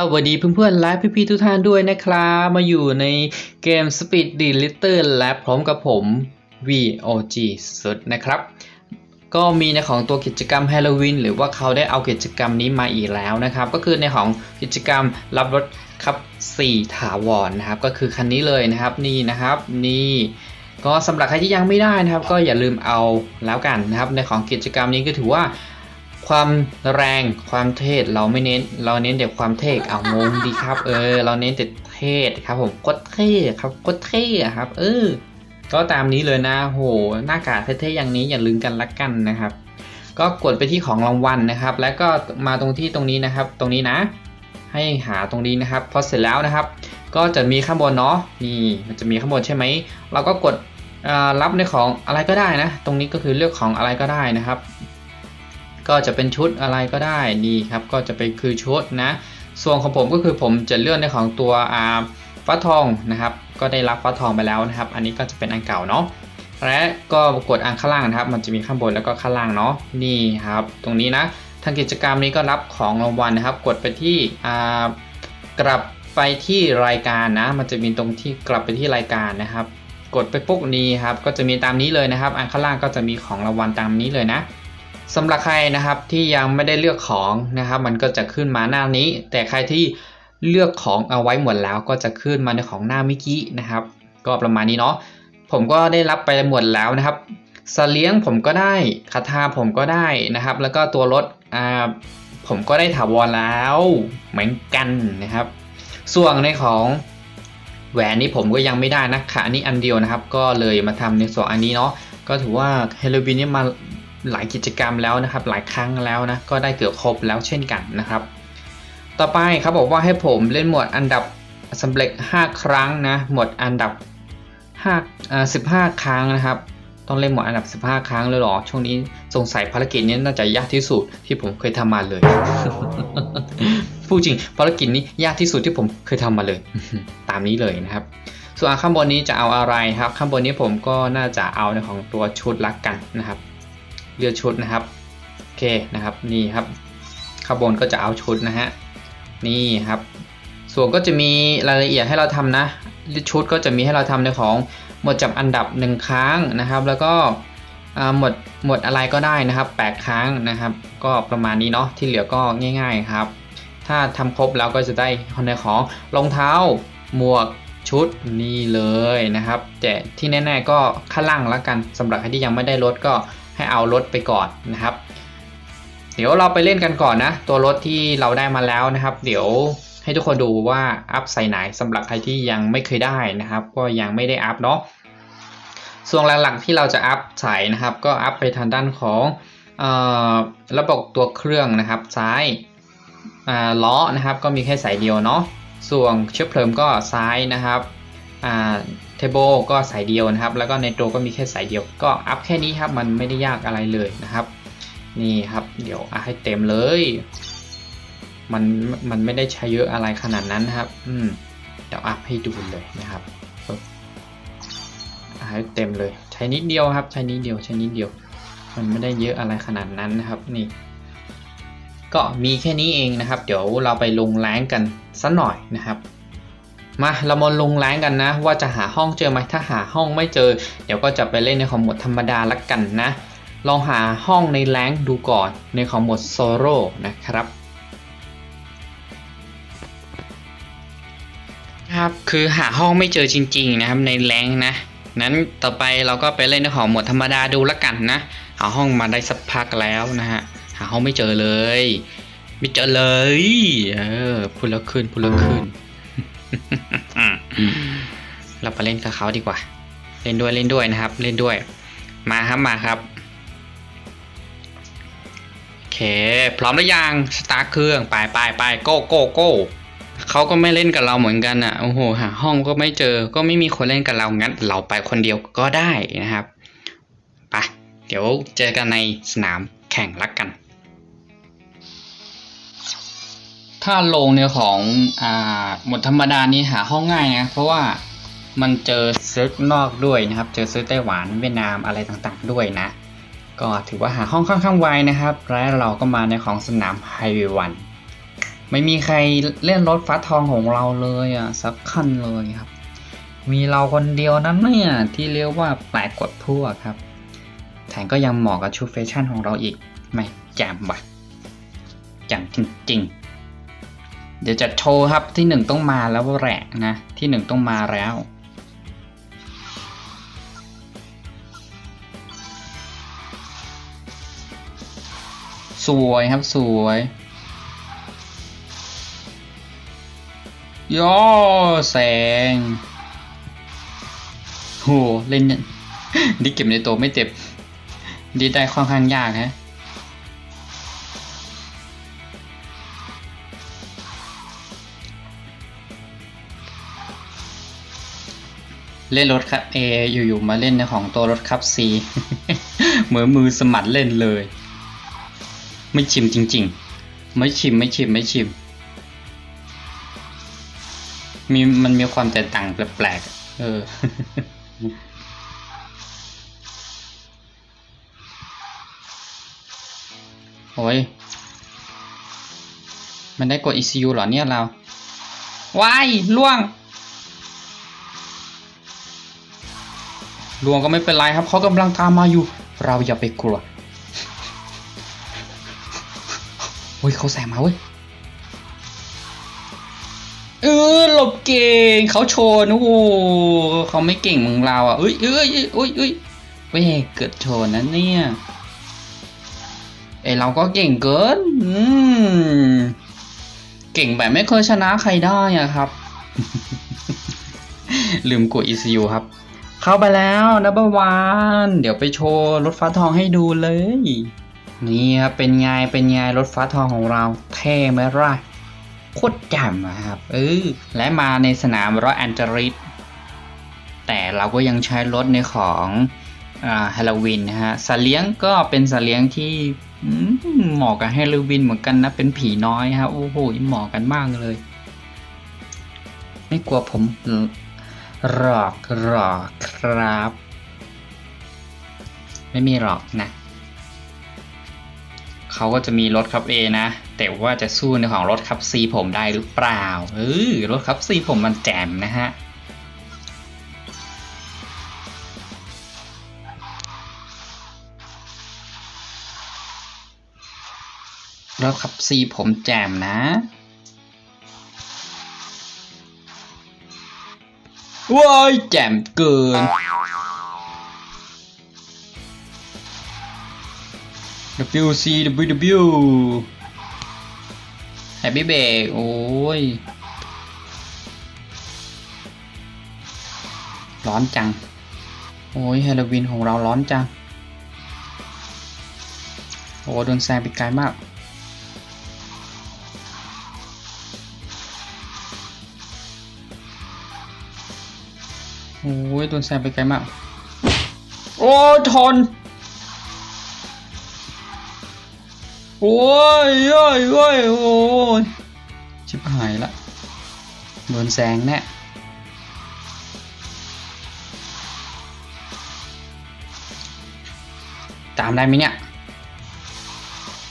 สวัสดีเพื่อนๆและพี่ๆทุกท่านด้วยนะครับ มาอยู่ในเกม Speed d e l i t e r และพร้อมกับผม VOG สุดนะครับ ก็มีในของตัวกิจกรรม Halloween หรือว่าเขาได้เอากิจกรรมนี้มาอีกแล้วนะครับ ก็คือในของกิจกรรมรับรถครับ 4 ถาวรนนะครับ ก็คือคันนี้เลยนะครับนี่นะครับนี่ก็สำหรับใครที่ยังไม่ได้นะครับ ก็อย่าลืมเอาแล้วกันนะครับ ในของกิจกรรมนี้ก็ถือว่า ความแรงความเทศเราไม่เน้น เราเน้นแต่ความเท่เอางงดีครับ เออ เราเน้นแต่เทศครับผมกดเท่ครับกดเท่ครับ เออ ก็ตามนี้เลยนะโหหน้ากากเท่ๆอย่างนี้อย่าลืมกันละกันนะครับ ก็กดไปที่ของรางวัลนะครับ แล้วก็มาตรงที่ตรงนี้นะครับ ตรงนี้นะ ให้หาตรงนี้นะครับพอเสร็จแล้วนะครับ ก็จะมีข้างบนเนาะนี่มันจะมีข้างบนใช่ไหมเราก็กดรับในของอะไรก็ได้นะ ตรงนี้ก็คือเลือกของอะไรก็ได้นะครับ ก็จะเป็นชุดอะไรก็ได้นี่ครับ ก็จะเป็นคือชุดนะส่วนของผมก็คือผมจะเลื่อกในของตัวอ่าฟักทองนะครับ ก็ได้รับฟักทองไปแล้วนะครับ อันนี้ก็จะเป็นอันเก่าเนาะและก็กดอันข้างล่างนะครับ มันจะมีข้างบนแล้วก็ข้างล่างเนาะนี่ครับ ตรงนี้นะทางกิจกรรมนี้ก็รับของรางวัลนะครับ กดไปที่กลับไปที่รายการนะ มันจะมีตรงที่กลับไปที่รายการนะครับ กดไปปุ๊บนี้ครับ ก็จะมีตามนี้เลยนะครับอันข้างล่างก็จะมีของรางวัลตามนี้เลยนะ สำหรับใครนะครับที่ยังไม่ได้เลือกของนะครับ มันก็จะขึ้นมาหน้านี้ แต่ใครที่เลือกของเอาไว้หมดแล้วก็จะขึ้นมาในของหน้าเมิกี้นะครับ ก็ประมาณนี้เนาะผมก็ได้รับไปหมดแล้วนะครับสเลี้ยงผมก็ได้คาถาผมก็ได้นะครับ แล้วก็ตัวรถอ่าผมก็ได้ถาวรแล้วเหมือนกันนะครับ ส่วนในของแหวนนี้ผมก็ยังไม่ได้นะค่ะอันนี้อันเดียวนะครับ ก็เลยมาทำในส่วนอันนี้เนาะก็ถือว่าเฮโลวีนนี่มา หลายกิจกรรมแล้วนะครับ หลายครั้งแล้วนะก็ได้เกือบครบแล้วเช่นกันนะครับ ต่อไปเขาบอกว่าให้ผมเล่นหมวดอันดับสำเร็จ 5 ครั้งนะหมวดอันดับ5อ่า15 ครั้งนะครับต้องเล่นหมวดอันดับ 15 ครั้งเลยหรอ ช่วงนี้สงสัยภารกิจนี้น่าจะยากที่สุดที่ผมเคยทำมาเลย พูดจริงภารกิจนี้ยากที่สุดที่ผมเคยทำมาเลย ตามนี้เลยนะครับ ส่วนข้างบนนี้จะเอาอะไรครับ ข้างบนนี้ผมก็น่าจะเอาในของตัวชุดลักกันนะครับ เลือกชุดนะครับโอเคนะครับนี่ครับข้างบนก็จะเอาชุดนะฮะนี่ครับ ส่วนก็จะมีรายละเอียดให้เราทำนะชุดก็จะมีให้เราทำในของหมวดจับอันดับ 1 ครั้งนะครับ แล้วก็หมวดหมวดอะไรก็ได้นะครับ 8 ครั้งนะครับ ก็ประมาณนี้เนาะที่เหลือก็ง่าย ๆครับ ถ้าทำครบแล้วก็จะได้ในของรองเท้าหมวกชุดนี่เลยนะครับ แต่ที่แน่ๆก็ข้างล่างแล้วกันสำหรับใครที่ยังไม่ได้รถก็ ให้เอารถไปก่อนนะครับ เดี๋ยวเราไปเล่นกันก่อนนะ ตัวรถที่เราได้มาแล้วนะครับ เดี๋ยวให้ทุกคนดูว่าอัพใส่ไหนสำหรับใครที่ยังไม่เคยได้นะครับ ก็ยังไม่ได้อัพเนาะส่วนหลักๆที่เราจะอัพใส่นะครับ ก็อัพไปทางด้านของออระบบตัวเครื่องนะครับซ้ายล้อนะครับ ก็มีแค่สายเดียวเนาะส่วนเชื้อเพลิงก็ซ้ายนะครับ เทเบิลก็สายเดียวนะครับ แล้วก็ในตัวก็มีแค่สายเดียว ก็อัพแค่นี้ครับ มันไม่ได้ยากอะไรเลยนะครับ นี่ครับ เดี๋ยวอัพให้เต็มเลย มัน มันไม่ได้ใช้เยอะอะไรขนาดนั้นนะครับ อืม เดี๋ยวอัพให้ดูเลยนะครับปึ๊บอัพให้เต็มเลย ใช้นิดเดียวครับ ใช้นิดเดียว ใช้นิดเดียว มันไม่ได้เยอะอะไรขนาดนั้นนะครับ นี่ ก็มีแค่นี้เองนะครับ เดี๋ยวเราไปลงแรงกันสักหน่อยนะครับ มาเรามาลงแรงกันนะ ว่าจะหาห้องเจอไหมถ้าหาห้องไม่เจอ เดี๋ยวก็จะไปเล่นในของหมดธรรมดาละกันนะ ลองหาห้องในแรงดูก่อนในของหมดโซโล่นะครับครับคือหาห้องไม่เจอจริง ๆ นะครับในแรงนะ นั้นต่อไปเราก็ไปเล่นในของหมดธรรมดาดูละกันนะหาห้องมาได้สักพักแล้วนะฮะหาห้องไม่เจอเลยไม่เจอเลย เออพูดแล้วขึ้นพูดแล้วขึ้น เราไปเล่นกับเขาดีกว่า เล่นด้วยเล่นด้วยนะครับ เล่นด้วย มาครับมาครับโอเค พร้อมหรือยังสตาร์ทเครื่องไปไปไปโก้โก้โก้เขาก็ไม่เล่นกับเราเหมือนกันอะโอ้โหหาห้องก็ไม่เจอ ก็ไม่มีคนเล่นกับเรางั้น เราไปคนเดียวก็ได้นะครับไปเดี๋ยวเจอกันในสนามแข่งลักกัน ถ้าลงในของอ่าหมดธรรมดานี้หาห้องง่ายนะเพราะว่า มันเจอเซิร์ฟนอกด้วยนะครับ เจอเซิร์ฟไต้หวันเวียดนามอะไรต่างๆด้วยนะ ก็ถือว่าหาห้องค่อนข้างไวนะครับ และเราก็มาในของสนามไฮเวย์วันไม่มีใครเล่นรถฟ้าทองของเราเลยอะสักคันเลยครับ มีเราคนเดียวนั้นเนี่ยที่เรียกว่าแปลกกว่าพวกครับ แถมก็ยังเหมาะกับชุดแฟชั่นของเราอีก ไม่แจ่มว่ะแจ่มจริงๆ เดี๋ยวจะโชว์ครับที่หนึ่งต้องมาแล้วแหละนะ ที่หนึ่งต้องมาแล้ว สวยครับสวยย่อแสงโหเล่นเนี่ยดิเก็บในตัวไม่เจ็บดีได้ค่อนข้างยากฮะเล่นรถครับ A อยู่ๆมาเล่นในของตัวรถครับ C เหมือนมือสมัดเล่นเลย ไม่ชิมจริง ๆ ไม่ชิมไม่ชิมไม่ชิม มีมันมีความแตกต่างแปลกๆ เออ โอ้ย มันได้กด ECU เหรอเนี่ยเราว้ายล่วงล่วงก็ไม่เป็นไรครับ เขากำลังตามมาอยู่ เราอย่าไปกลัว ฮ้ยเขาแซงมาเว้ยเออหลบเก่งเขาโชว์นะโอ้โหเขาไม่เก่งมือนเราอะเอ้ยเอ้ยเอ้ยเอ้ยเอ้ยเว้ยเกิดโชว์นะเนี่ยไอเราก็เก่งเกิน อืม เก่งแบบไม่เคยชนะใครได้อะครับ ลืมกด ECU ครับ เข้าไปแล้วนับวัน เดี๋ยวไปโชว์รถฟ้าทองให้ดูเลย นี่ครับเป็นไงเป็นไงรถฟ้าทองของเราเท่ไหมล่ะโคตรแจ่มอะครับเออและมาในสนามรถแอนเจริสแต่เราก็ยังใช้รถในของฮาโลวีนนะฮะสัตว์เลี้ยงก็เป็นสัตว์เลี้ยงที่เหมาะกับฮาโลวีนเหมือนกันนะ เป็นผีน้อยครับโอ้โหเหมาะกันมากเลย ไม่กลัวผมหรอกหรอกครับ ไม่มีหรอกนะ เขาก็จะมีรถคับ A นะ แต่ว่าจะสู้ในของรถคับ C ผมได้หรือเปล่าเออรถคับ C ผมมันแจ่มนะฮะรถคับ C ผมแจ่มนะว้ายแจ่มเกิน WC WW Happy b a k โอ้ย ร้อนจัง โอ้ยฮาโลวีนของเราร้อนจัง โอ้โดนแซงไปไกลมากโอ้ยโดนแซงไปไกลมาก โอ้ทน โอ้ยโอ้ยโอ้ยโอ้ยชิบหายละโดนแซงแน่ตามได้ไหมเนี่ย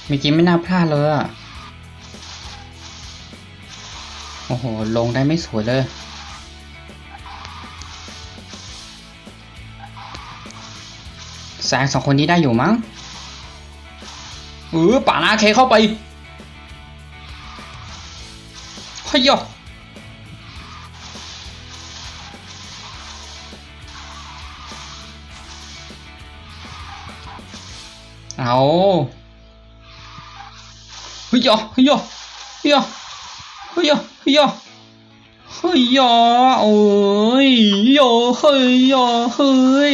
เมื่อกี้ไม่น่าพลาดเลยอะโอ้โห ลงได้ไม่สวยเลย แซงสองคนนี้ได้อยู่มั้ง ออป่านาเคเข้าไปเฮ้ยยอเอาเฮ้ยยอเฮ้ยยอเฮ้ยยอเฮ้ยยอเฮ้ยยอเฮ้ยยอโอ้ยยอเฮ้ยยอเฮ้ย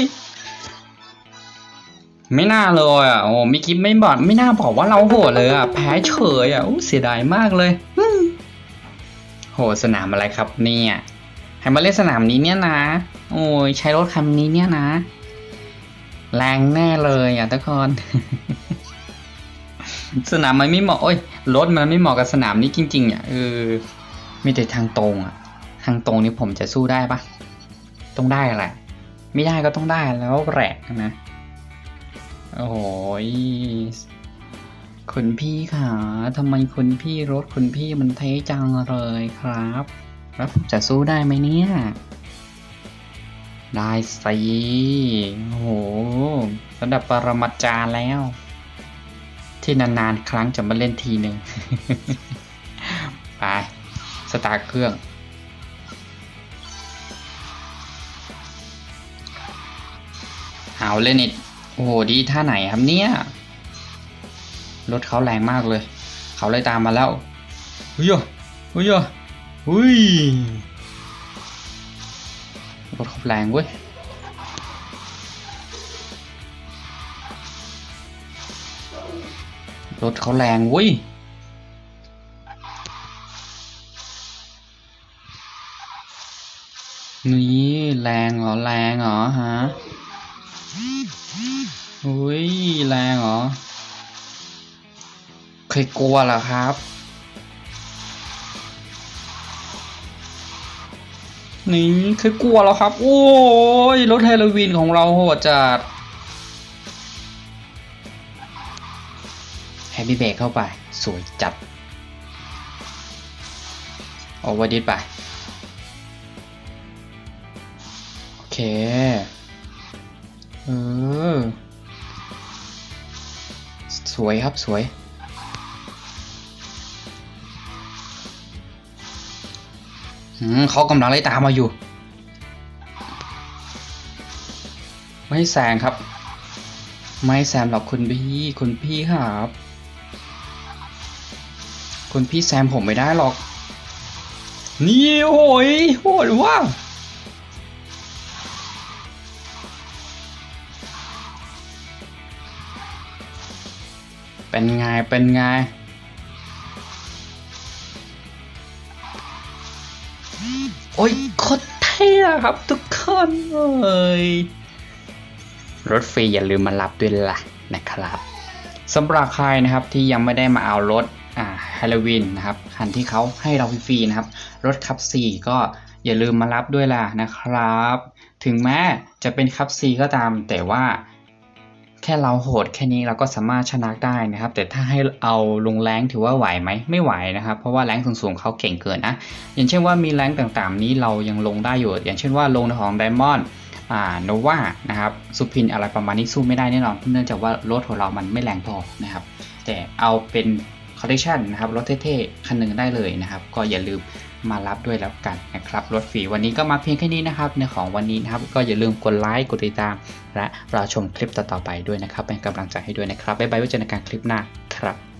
ไม่น่าเลยอะโอ้ไม่คิดไม่บอกไม่น่าบอกว่าเราโหดเลยอะแพ้เฉยอะโอ้เสียดายมากเลยโหสนามอะไรครับเนี่ยให้มาเล่นสนามนี้เนี่ยนะ โอ้ยใช้รถคันนี้เนี่ยนะแรงแน่เลยอะทุกคนสนามมันไม่เหมาะโอ้ยรถมันไม่เหมาะกับสนามนี้จริงๆอะเออมีแต่ทางตรงอะ ทางตรงนี้ผมจะสู้ได้ปะต้องได้แหละไม่ได้ก็ต้องได้แล้วแหละนะ โอ้โหยคุณพี่ขาทำไมคุณพี่รถคุณพี่มันเท่จังเลยครับ แล้วผมจะสู้ได้ไหมเนี่ย ได้สิโอ้โหระดับปรมาจารย์แล้ว ที่นานๆครั้งจะมาเล่นทีหนึ่ง ไป สตาร์ทเครื่องเอาเล่นนิด โอ้โหดีท่าไหนครับเนี่ย รถเขาแรงมากเลย เขาเลยตามมาแล้วอุ้ยโยอุ้ยโยอุ้ยรถเขาแรงเว้ยรถเขาแรงเว้ยนี่แรงเหรอแรงเหรอฮะ อุ้ยแรงเหรอ เคยกลัวเหรอครับ นี่เคยกลัวแล้วครับ โอ้ยรถเฮโลวีนของเราโหดจัดแฮปปี้เบรกเข้าไป สวยจัดโอเวอร์ดิสไป โอเค เออ วยครับสวย เขากำลังไล่ตามมาอยู่ ไม่แซงครับ ไม่แซมหรอกคุณพี่คุณพี่ครับ คุณพี่แซมผมไม่ได้หรอก นี่โหยโหดว่ะ เป็นไง เป็นไง โอ้ยโคตรเท่ครับทุกคนเลยรถฟรีอย่าลืมมารับด้วยล่ะนะครับสำหรับใครนะครับที่ยังไม่ได้มาเอารถอ่าฮาโลวีนนะครับคันที่เขาให้เราฟรีนะครับ รถคับ4ก็อย่าลืมมารับด้วยล่ะนะครับ ถึงแม้จะเป็นคับ4ก็ตามแต่ว่า แค่เราโหดแค่นี้เราก็สามารถชนะได้นะครับ แต่ถ้าให้เอาลงแรงถือว่าไหวไหมไม่ไหวนะครับ เพราะว่าแรงสูงๆเขาเก่งเกินนะอย่างเช่นว่ามีแรงต่างๆ นี้เรายังลงได้อยู่ อย่างเช่นว่าลงในของไดมอนด์อ่าโนวานะครับสุพินอะไรประมาณนี้สู้ไม่ได้แน่นอนเนื่องจากว่ารถของเรามันไม่แรงพอนะครับแต่เอาเป็นคอลเลคชันนะครับรถเท่ๆคันหนึ่งได้เลยนะครับ ก็อย่าลืม มารับด้วยแล้วกันนะครับรถฟรีวันนี้ก็มาเพียงแค่นี้นะครับในของวันนี้นะครับก็อย่าลืมกดไลค์กดติดตาม และรอชมคลิปต่อๆไปด้วยนะครับเป็นกำลังใจให้ด้วยนะครับบ๊ายบายไว้เจอกันคลิปหน้าครับ